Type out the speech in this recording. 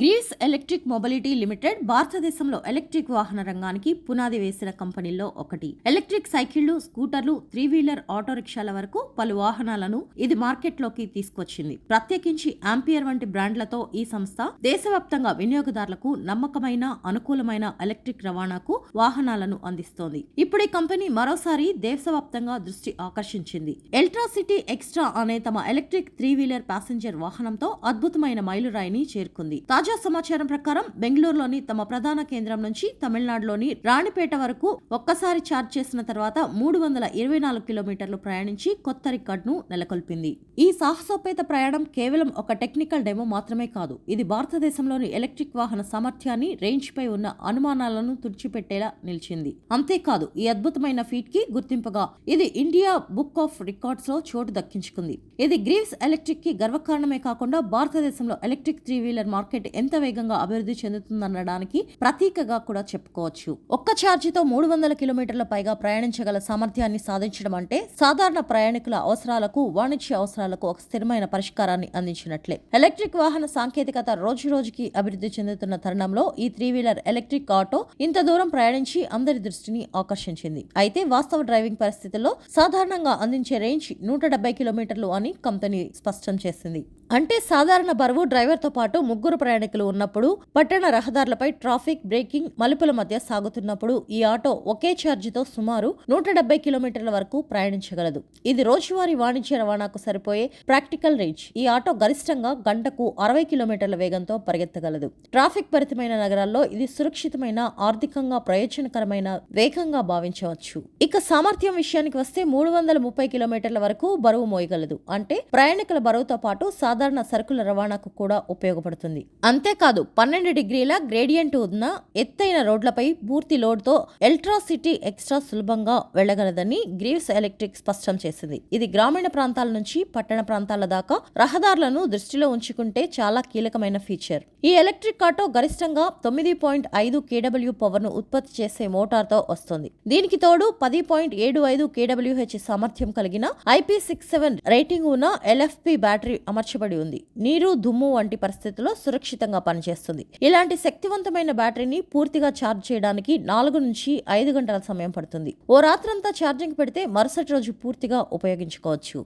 Grace electric mobility limited భారతదేశంలో electric వాహన రంగానికి పునాది వేసిన కంపెనీల్లో ఒకటి. ఎలక్ట్రిక్ సైకిళ్ళు స్కూటర్లు త్రీ వీలర్ ఆటో రిక్షాల వరకు పలు వాహనాలను ఇది మార్కెట్లోకి తీసుకొచ్చింది. ప్రత్యేకించి ఆంపియర్ వంటి బ్రాండ్లతో ఈ సంస్థ దేశవ్యాప్తంగా వినియోగదారులకు నమ్మకమైన అనుకూలమైన ఎలక్ట్రిక్ రవాణాకు వాహనాలను అందిస్తోంది. ఇప్పుడు ఈ కంపెనీ మరోసారి దేశవ్యాప్తంగా దృష్టి ఆకర్షించింది. ఎల్ట్రాసిటీ ఎక్స్ట్రా అనే తమ ఎలక్ట్రిక్ త్రీ వీలర్ ప్యాసింజర్ వాహనంతో అద్భుతమైన మైలురాయిని చేరుకుంది. తాజా సమాచారం ప్రకారం బెంగళూరులోని తమ ప్రధాన కేంద్రం నుంచి తమిళనాడులోని రాణిపేట వరకు ఒక్కసారి ఛార్జ్ చేసిన తర్వాత మూడు వందల ఇరవై నాలుగు కిలోమీటర్లు ప్రయాణించి కొత్త రికార్డును నెలకొల్పింది. ఈ సాహసోపేత ప్రయాణం కేవలం ఒక టెక్నికల్ డెమో మాత్రమే కాదు ఇది భారతదేశంలోని ఎలక్ట్రిక్ వాహన సామర్థ్యాన్ని రేంజ్ పై ఉన్న అనుమానాలను తుడిచిపెట్టేలా నిలిచింది. అంతేకాదు ఈ అద్భుతమైన ఫీట్కి గుర్తింపుగా ఇది ఇండియా బుక్ ఆఫ్ రికార్డ్స్లో చోటు దక్కించుకుంది. ఇది గ్రీవ్స్ ఎలక్ట్రిక్కి గర్వకారణమే కాకుండా భారతదేశంలో ఎలక్ట్రిక్ త్రీ వీలర్ మార్కెట్ ఎంత వేగంగా అభివృద్ధి చెందుతుందనడానికి ప్రతీకగా కూడా చెప్పుకోవచ్చు. ఒక్క ఛార్జీతో మూడు వందల కిలోమీటర్ల పైగా ప్రయాణించగల సామర్థ్యాన్ని సాధించడం అంటే సాధారణ ప్రయాణికుల అవసరాలకు వాణిజ్య అవసరాలకు ఒక స్థిరమైన పరిష్కారాన్ని అందించినట్లే. ఎలక్ట్రిక్ వాహన సాంకేతికత రోజు రోజుకి అభివృద్ధి చెందుతున్న తరుణంలో ఈ త్రీ వీలర్ ఎలక్ట్రిక్ ఆటో ఇంత దూరం ప్రయాణించి అందరి దృష్టిని ఆకర్షించింది. అయితే వాస్తవ డ్రైవింగ్ పరిస్థితుల్లో సాధారణంగా అందించే రేంజ్ నూట డెబ్బై కిలోమీటర్లు అని కంపెనీ స్పష్టం చేసింది. అంటే సాధారణ బరువు డ్రైవర్తో పాటు ముగ్గురు ప్రయాణికులు ఉన్నప్పుడు పట్టణ రహదారులపై ట్రాఫిక్ బ్రేకింగ్ మలుపుల మధ్య సాగుతున్నప్పుడు ఈ ఆటో ఒకే ఛార్జీతో సుమారు నూట డెబ్బై కిలోమీటర్ల వరకు ప్రయాణించగలదు. ఇది రోజువారీ వాణిజ్య రవాణాకు సరిపోయే ప్రాక్టికల్ రేంజ్. ఈ ఆటో గరిష్టంగా గంటకు అరవై కిలోమీటర్ల వేగంతో పరిగెత్తగలదు. ట్రాఫిక్ భరితమైన నగరాల్లో ఇది సురక్షితమైన ఆర్థికంగా ప్రయోజనకరమైన వేగంగా భావించవచ్చు. ఇక సామర్థ్యం విషయానికి వస్తే మూడు వందల ముప్పై కిలోమీటర్ల వరకు బరువు మోయగలదు. అంటే ప్రయాణికుల బరువుతో పాటు సాధారణ సరుకుల రవాణాకు కూడా ఉపయోగపడుతుంది. అంతేకాదు పన్నెండు డిగ్రీల గ్రేడియంట్ ఉన్న ఎత్తైన రోడ్లపై పూర్తి లోడ్తో ఎల్ట్రాసిటీ ఎక్స్ట్రా సులభంగా వెళ్ళగలదని గ్రీవ్స్ ఎలక్ట్రిక్ స్పష్టం చేసింది. ఇది గ్రామీణ ప్రాంతాల నుంచి పట్టణ ప్రాంతాల దాకా రహదారులను దృష్టిలో ఉంచుకుంటే చాలా కీలకమైన ఫీచర్. ఈ ఎలక్ట్రిక్ ఆటో గరిష్టంగా తొమ్మిది పాయింట్ ఐదు కేడబ్ల్యూ పవర్ను ఉత్పత్తి చేసే మోటార్తో వస్తుంది. దీనికి తోడు పది పాయింట్ ఏడు ఐదు కేడబ్ల్యూహెచ్ సామర్థ్యం కలిగిన ఐపీ సిక్స్ సెవెన్ రేటింగ్ ఉన్న ఎల్ఎఫ్పి బ్యాటరీ అమర్చబడి ఉంది. నీరు దుమ్ము వంటి పరిస్థితుల్లో సురక్షిత సురక్షితంగా పనిచేస్తుంది. ఇలాంటి శక్తివంతమైన బ్యాటరీని పూర్తిగా ఛార్జ్ చేయడానికి నాలుగు నుంచి ఐదు గంటల సమయం పడుతుంది. ఓ రాత్రంతా ఛార్జింగ్ పెడితే మరుసటి రోజు పూర్తిగా ఉపయోగించుకోవచ్చు.